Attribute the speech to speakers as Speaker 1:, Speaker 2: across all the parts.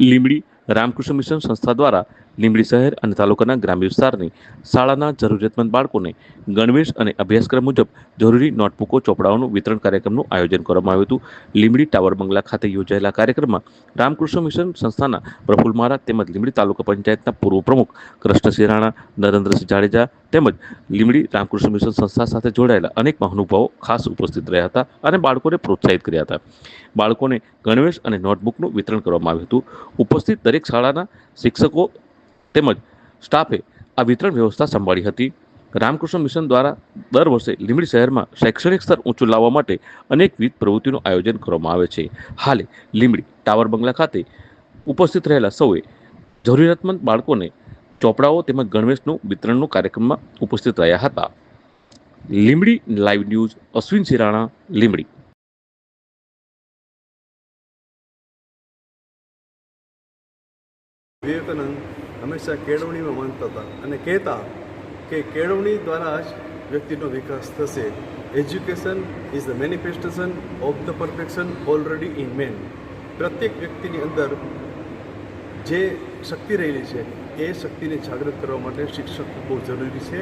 Speaker 1: Limbdi Ramakrishna mission સંસ્થા દ્વારા લીંબડી શહેર અને તાલુકાના ગ્રામ્ય વિસ્તારની શાળાના જરૂરિયાતમંદ બાળકોને ગણવેશ અને અભ્યાસક્રમ મુજબ જરૂરી નોટબુકો, ચોપડાઓનું વિતરણ કાર્યક્રમનું આયોજન કરવામાં આવ્યું હતું. લીંબડી ટાવર બંગલા ખાતે યોજાયેલા કાર્યક્રમમાં રામકૃષ્ણ મિશન સંસ્થાના પ્રફુલ મહારાજ તેમજ લીંબડી તાલુકા પંચાયતના પૂર્વ પ્રમુખ કૃષ્ણસિંહ રાણા, નરેન્દ્રસિંહ જાડેજા તેમજ લીંબડી રામકૃષ્ણ મિશન સંસ્થા સાથે જોડાયેલા અનેક મહાનુભાવો ખાસ ઉપસ્થિત રહ્યા હતા અને બાળકોને પ્રોત્સાહિત કર્યા હતા. બાળકોને ગણવેશ અને નોટબુકનું વિતરણ કરવામાં આવ્યું હતું. ઉપસ્થિત દરેક શાળાના શિક્ષકો તેમજ સ્ટાફે આ વિતરણ વ્યવસ્થા સંભાળી હતી. રામકૃષ્ણ મિશન દ્વારા દર વર્ષે લીંબડી શહેરમાં શૈક્ષણિક સ્તર ઊંચું લાવવા માટે અનેકવિધ પ્રવૃત્તિનું આયોજન કરવામાં આવે છે. હાલે લીંબડી ટાવર બંગલા ખાતે ઉપસ્થિત રહેલા સૌએ જરૂરિયાતમંદ બાળકોને ચોપડાઓ તેમજ ગણવેશનું વિતરણનું કાર્યક્રમમાં ઉપસ્થિત રહ્યા હતા. Limbdi live news Ashwin Sirana, Limbdi.
Speaker 2: Vivekananda હંમેશા કેળવણીમાં માનતા હતા અને કહેતા કે કેળવણી દ્વારા જ વ્યક્તિનો વિકાસ થશે. Education is the manifestation of the perfection already in man પ્રત્યેક વ્યક્તિની અંદર જે શક્તિ રહેલી છે, એ શક્તિને જાગૃત કરવા માટે શિક્ષક બહુ જરૂરી છે.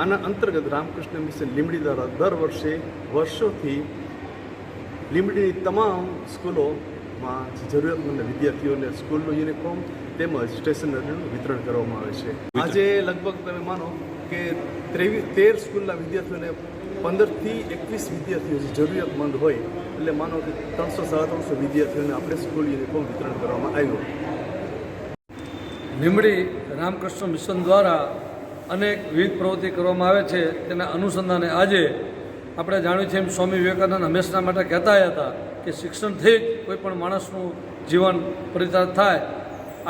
Speaker 2: આના અંતર્ગત રામકૃષ્ણ મિશન લીમડી દ્વારા દર વર્ષે વર્ષોથી લીમડીની તમામ સ્કૂલોમાં જરૂરિયાતમંદ વિદ્યાર્થીઓને સ્કૂલનું યુનિફોર્મ તેમજ સ્ટેશનરીનું વિતરણ કરવામાં આવે છે. આજે લગભગ તમે માનો કે ત્રેવીસ તેર સ્કૂલના વિદ્યાર્થીઓને પંદરથી એકવીસ વિદ્યાર્થીઓ જે જરૂરિયાતમંદ હોય એટલે માનો કે ત્રણસો સાડા ત્રણસો વિદ્યાર્થીઓને આપણે સ્કૂલ યુનિફોર્મ વિતરણ કરવામાં આવ્યું.
Speaker 3: લીંબડી રામકૃષ્ણ મિશન દ્વારા અનેક વિવિધ પ્રવૃત્તિ કરવામાં આવે છે. તેના અનુસંધાને આજે આપણે જાણ્યું છે એમ સ્વામી વિવેકાનંદ હંમેશા માટે કહેતા હતા કે શિક્ષણથી જ કોઈ પણ માણસનું જીવન પરિચાલિત થાય.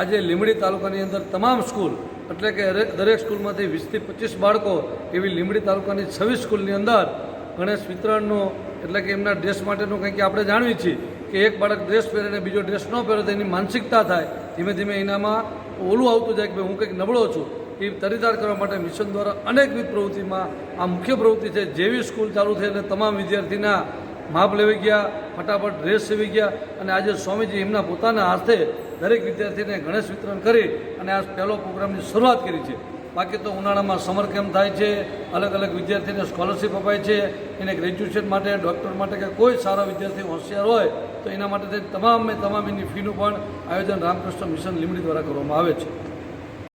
Speaker 3: આજે લીંબડી તાલુકાની અંદર તમામ સ્કૂલ, એટલે કે દરેક સ્કૂલમાંથી વીસથી પચીસ બાળકો એવી લીંબડી તાલુકાની છવ્વીસ સ્કૂલની અંદર ગણેશ વિતરણનો, એટલે કે એમના ડ્રેસ માટેનું કંઈક આપણે જાણવી છીએ કે એક બાળક ડ્રેસ પહેરે ને બીજો ડ્રેસ ન પહેરે તો એની માનસિકતા થાય. ધીમે ધીમે એનામાં ઓલું આવતું જાય કે ભાઈ હું કંઈક નબળો છું. એ તરીદાર કરવા માટે મિશન દ્વારા અનેકવિધ પ્રવૃત્તિમાં આ મુખ્ય પ્રવૃત્તિ છે જેવી સ્કૂલ ચાલુ થઈ અને તમામ વિદ્યાર્થીના માપ લેવી ગયા, ફટાફટ ડ્રેસ સીવી ગયા અને આજે સ્વામીજી એમના પોતાના હાથે દરેક વિદ્યાર્થીને ગણેશ વિતરણ કરી અને આ પહેલો પ્રોગ્રામની શરૂઆત કરી છે. બાકી તો ઉનાળામાં સમર કેમ્પ થાય છે, અલગ અલગ વિદ્યાર્થીને સ્કોલરશિપ અપાય છે, એને ગ્રેજ્યુએશન માટે ડૉક્ટર માટે કે કોઈ સારા વિદ્યાર્થી હોશિયાર હોય, તો એના માટે તમામે તમામ એની ફીનું પણ આયોજન રામકૃષ્ણ મિશન લિમિટેડ દ્વારા કરવામાં આવે છે.